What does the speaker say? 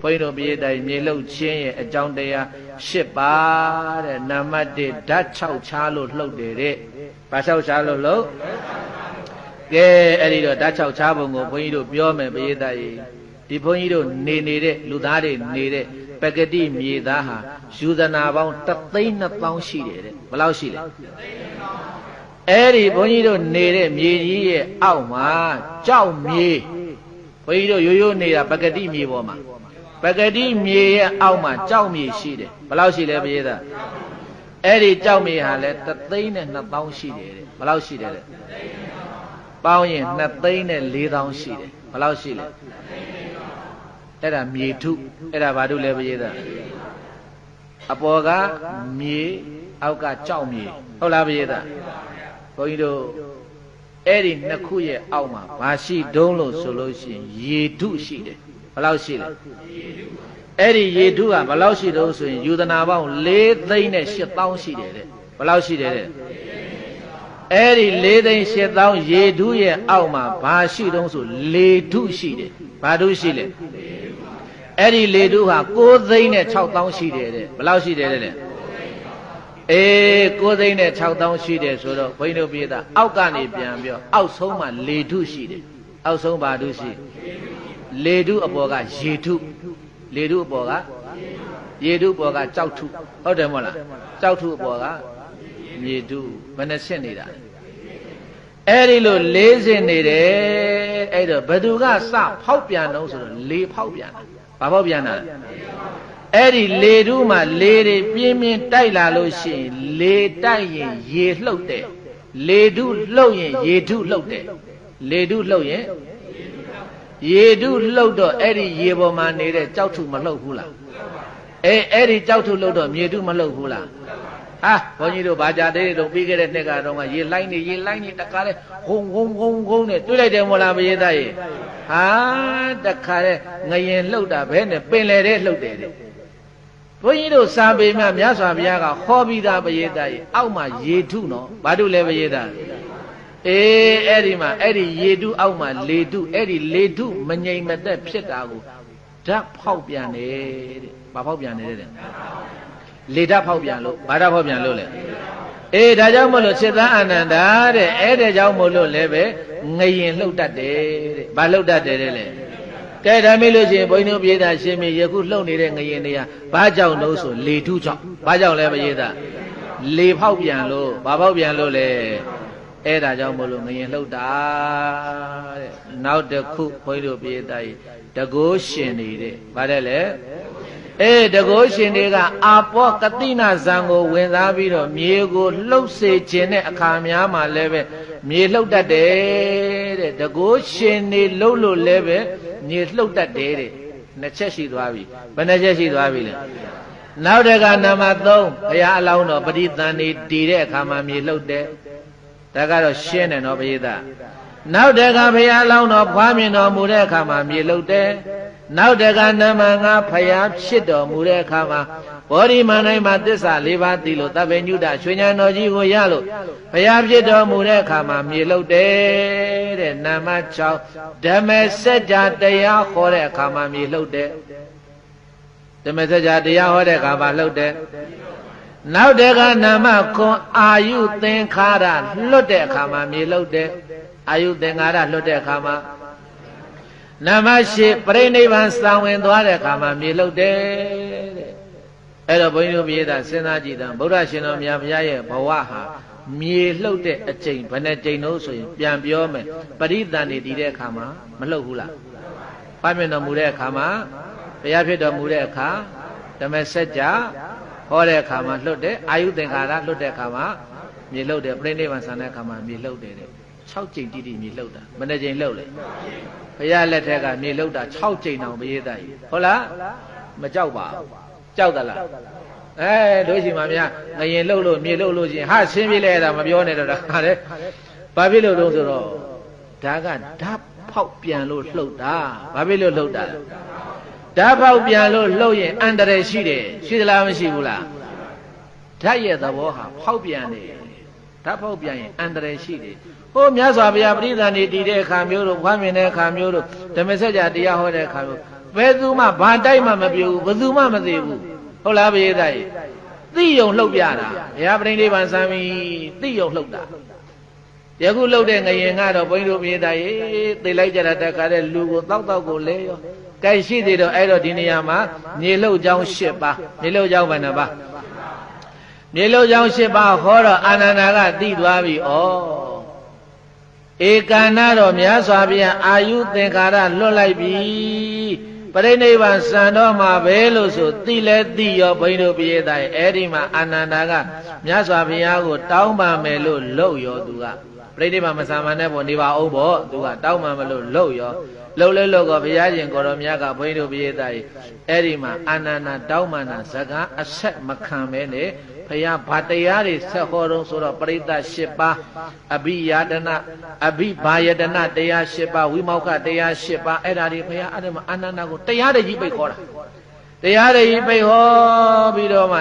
ဘုန်းကြီးတို့ပြည်တိုင်မြေလှုပ်ခြင်းရဲ့အကြောင်းတရား၈ပါးတဲ့နံပါတ်1ဓာတ်6ချားလို့လှုပ်တယ်တဲ့ဘာ6ချားလို့လှုပ်ကဲအဲ့ဒီတော့ဓာတ်6ချားပုံကိုဘုန်းကြီးတို့ပြောမယ်ပြည်တိုင်ဒီဘုန်းကြီးတို့နေနေတဲ့လူသားတွေနေတဲ့ပကတိမြေသားဟာယူဇနာပေါင်း3သိန်း2000ရှိတယ်တဲ့ဘယ်လောက်ရှိလဲအဲ့ဒီဘုန်းကြီးတို့နေတဲ့မြေကြီးရဲ့အောက်မှာကြောက်မြေဘုန်းကြီးတို့ရိုးရိုးနေတာပကတိမြေပေါ်မှာ ပကတိမြေရဲ့အောက်မှာကြောက်မြေရှိတယ်ဘယ်လောက်ရှိလဲပြေးသားအဲ့ဒီကြောက်မြေဟာလဲ3သိန်းနဲ့2000ရှိတယ်တဲ့ဘယ်လောက်ရှိတယ်လဲပေါင်းရင်2သိန်းနဲ့4000ရှိတယ်ဘယ်လောက်ရှိလဲအဲ့ဒါမြေထုအဲ့ဒါဘာထုလဲပြေးသားအပေါ်ကမြေအောက်ကကြောက်မြေဟုတ်လားပြေးသားဘုန်းကြီးတို့အဲ့ဒီနှစ်ခုရဲ့အောက်မှာဘာရှိတုံးလို့ဆိုလို့ရှိရင်ရေထုရှိတယ်ဘယ် လောက်ရှိလဲအဲ့ဒီရေထုကဘယ်လောက်ရှိတုံးဆိုရင်ယူဒနာပေါင်း၄သိန်းနဲ့၈000ရှိတယ်တဲ့ဘယ်လောက်ရှိတယ်တဲ့အဲ့ဒီ၄သိန်း၈000ရေထုရဲ့အောက်မှာဘာရှိတုံးဆိုလေထုရှိတယ်ဘာထုရှိလဲအဲ့ဒီလေထုဟာ9သိန်းနဲ့6000ရှိတယ်တဲ့ဘယ်လောက်ရှိတယ်တဲ့အေး9သိန်းနဲ့6000ရှိတယ်ဆိုတော့ဘုန်းကြီးတို့ပြေးတာအောက်ကနေပြန်ပြောအောက်ဆုံးမှာလေထုရှိတယ်အောက်ဆုံးဘာထုရှိလေထု အပေါ်ကရေထုလေထုအပေါ်ကရေထုအပေါ်ကကြောက်ထုဟုတ်တယ်မဟုတ်လားကြောက်ထုအပေါ်ကမြေထုဘယ်နှဆင့်နေတာအဲ့ဒီလိုလေးစင်နေတယ်အဲ့တော့ဘသူကစဖောက်ပြန်တော့ဆိုတော့လေဖောက်ပြန်တာဘာဖောက်ပြန်တာလဲအဲ့ဒီလေထုမှလေတွေပြင်းပြင်းတိုက်လာလို့ရှိရင်လေတိုက်ရင်ရေလှုပ်တယ်လေထုလှုပ်ရင်ရေထုလှုပ်တယ်လေထုလှုပ်ရင် ရေထုလှုပ်တော့အဲ့ဒီရေပေါ်မှာနေတဲ့ကြောက်ထုမလှုပ်ဘူးလားအဲအဲ့ဒီကြောက်ထုလှုပ်တော့မြေထုမလှုပ်ဘူးလားဟာဘုန်းကြီးတို့ဗာကြသေးတို့ပြီးခဲ့တဲ့နှစ်ကတော့ကရေလိုက်နေရေလိုက်နေတခါလဲဟုံဟုံဟုံဟုံနဲ့တွေ့လိုက်တယ်မို့လားမရေသားရေဟာတခါလဲငရင်လှုပ်တာဘဲနဲ့ပင်လေတဲ့လှုပ်တယ်တဲ့ဘုန်းကြီးတို့စာပေမြမြတ်စွာဘုရားကဟောပြီးသားပရိသတ်ရေအောက်မှာရေထုနော်ဘာထုလဲပရိသတ် အေးအဲ့ဒီမှာအဲ့ဒီရေထုအောက်မှာလေထုအဲ့ဒီလေထုမငြိမ်မသက်ဖြစ်တာကိုဓာတ်ဖောက်ပြန်တယ်တဲ့ဘာဖောက်ပြန်တယ်တဲ့လေဓာတ်ဖောက်ပြန်လို့ဘာဓာတ်ဖောက်ပြန်လို့လဲအေးဒါကြောင့်မလို့စေတန်းအာနန္ဒာတဲ့အဲ့ဒါကြောင့်မို့လို့လည်းပဲငရင်လှုပ်တတ်တယ်တဲ့ဘာလှုပ်တတ်တယ်တဲ့လေကဲဒါမေးလို့ရှိရင်ဘုန်းကြီးတို့ပြေးတာရှင်မြေယခုလှုပ်နေတဲ့ငရင်တွေကဘာကြောင့်လို့ဆိုလေထုကြောင့်ဘာကြောင့်လဲမရေးတာလေဖောက်ပြန်လို့ဘာဖောက်ပြန်လို့လဲ အဲ့ဒါကြောင့်မို့လို့ငရင်လှုပ်တာတဲ့နောက်တစ်ခုဘုန်းကြီးတို့ပြေးတာတကိုးရှင်နေတဲ့ဗါတဲ့လေအေးတကိုးရှင်တွေကအာပောကတိနာဇံကိုဝင်စားပြီးတော့မြေကိုလှုပ်စေခြင်းတဲ့အခါများမှာလည်းပဲမြေလှုပ်တတ်တယ်တဲ့တကိုးရှင်တွေလှုပ်လို့လည်းပဲမြေလှုပ်တတ်တယ်တဲ့နှစ်ချက်ရှိသွားပြီဘယ်နှချက်ရှိသွားပြီလဲနောက်တကနံပါတ်3ဘုရားအလောင်းတော်ပရိသန်နေတည်တဲ့အခါမှာမြေလှုပ်တယ် ဒါကတော့ရှင်းတယ်နော်ပရိသတ်နောက်တကဘုရားအလောင်းတော်ဖွားမြင်တော်မူတဲ့အခါမှာမြေလှုပ်တယ်နောက်တကနမငါဖယားဖြစ်တော်မူတဲ့အခါမှာဘောဓိမန္တိုင်းမှာသစ္စာ၄ပါးသိလို့တပည့်ညုတရွှေဉာဏ်တော်ကြီးကိုရလို့ဖယားဖြစ်တော်မူတဲ့အခါမှာမြေလုတ်တယ်တဲ့နာမ6ဓမ္မစကြာတရားဟောတဲ့အခါမှာမြေလုတ်တယ်ဓမ္မစကြာတရားဟောတဲ့အခါမှာလှုပ်တယ် နောက်တကနာမခွန်အာယုသင်္ခါရလွတ်တဲ့အခါမှာမြေလုတ်တယ်အာယုသင်္ခါရလွတ်တဲ့အခါမှာနမရှိပြိဋိဘံစံဝင်သွားတဲ့အခါမှာမြေလှုပ်တယ်တဲ့အဲ့တော့ဘုန်းကြီးတို့မြေသားစဉ်းစားကြည့်တာဗုဒ္ဓရှင်တော်မြတ်ဘုရားရဲ့ဘဝဟာမြေလှုပ်တဲ့အချိန်ဘယ်နှကြိမ်လို့ဆိုရင်ပြန်ပြောမယ်ပရိသန်နေတည်တဲ့အခါမှာမလှုပ်ဘူးလားဖတ်မြင်တော်မူတဲ့အခါမှာဘုရားဖြစ်တော်မူတဲ့အခါဓမ္မစကြာ ဟောတဲ့အခါမှာလှုပ်တယ်အာယုသင်္ခါရလှုပ်တဲ့အခါမှာမြေလှုပ်တယ်ပြိဋိဘံစံတဲ့အခါမှာမြေလှုပ်တယ်တဲ့6ကြိမ်တိတိမြေလှုပ်တာဘယ်နှကြိမ်လှုပ်လဲဘုရားလက်ထက်ကမြေလှုပ်တာ6ကြိမ်တောင်မရေးတတ်ဘူးဟုတ်လားမကြောက်ပါဘူးကြောက်သလားအဲတို့ရှိမှများငရင်လှုပ်လို့မြေလှုပ်လို့ချင်းဟာဆင်းပြေးလဲတာမပြောနဲ့တော့ဒါတဲ့ဘာဖြစ်လို့တော့ဆိုတော့ဒါကဓာတ်ဖောက်ပြန်လို့လှုပ်တာဘာဖြစ်လို့လှုပ်တာလဲ ဓာတ်ဖောက်ပြန်လို့လှုပ်ရင်အန္တရာယ်ရှိတယ်ရှိသလားမရှိဘူးလားဓာတ်ရဲ့သဘောဟာဖောက်ပြန်တယ်ဓာတ်ဖောက်ပြန်ရင်အန္တရာယ်ရှိတယ်ဟိုမြတ်စွာဘုရားပရိသန်နေတည်တဲ့အခါမျိုးတို့ဖွားမြင်တဲ့အခါမျိုးတို့ဓမ္မစကြာတရားဟောတဲ့အခါမျိုးဘယ်သူမှဘာတိုက်မှမပြဘူးဘယ်သူမှမသိဘူးဟုတ်လားဘေးသားကြီးသိယုံလှုပ်ပြတာဘုရားပြိဋိဘံစံပြီးသိယုံလှုပ်တာယခုလှုပ်တဲ့ငရင်ကတော့ဘုန်းကြီးတို့ပြေးသားရေသိလိုက်ကြတာတခါတဲ့လူကိုတောက်တောက်ကိုလဲရော ကြိုက်ရှိသေးတော့အဲ့တော့ဒီနေရာမှာမြေလှုပ်ကြောင်း၈ပါးမြေလှုပ်ကြောင်းဘယ်နှပါးမြေလှုပ်ကြောင်း၈ပါးဟောတော့အာနန္ဒာကသိသွားပြီဩဧကန္နာတော့မြတ်စွာဘုရားအာယုသင်္ခါရလွတ်လိုက်ပြီပရိနိဗ္ဗာန်စံတော်မှာပဲလို့ဆိုသိလဲသိရောဘုန်းကြီးတို့ပြေးသားရဲ့အဲ့ဒီမှာအာနန္ဒာကမြတ်စွာဘုရားကို တောင်းပန်မယ်လို့လှုပ်ရောသူကပြိဋိဘမဆာမန်တဲ့ပေါ်နေပါအောင်ပေါ့သူကတောင်းပန်မလို့လှုပ်ရော လှုပ်လဲလှုပ်ကောဘုရားရှင်ကိုရောမြတ်ကဘုန်းကြီးတို့ပြေးသားရဲ့အဲ့ဒီမှာအာနန္ဒာတောင်းပန်တာဇကာအဆက်မခံပဲနဲ့ဘုရားဗာတရားတွေဆက်ဟောတော့ဆိုတော့ပရိသတ်၈ပါးအဘိယာဒနာအဘိဘာယတနာတရား၈ပါးဝိမောက္ခတရား၈ပါးအဲ့ဒါတွေဘုရားအဲ့ဒီမှာအာနန္ဒာကိုတရားတွေကြီးပိတ်ခေါ်တာတရားတွေကြီးပိတ်ဟောပြီးတော့မှ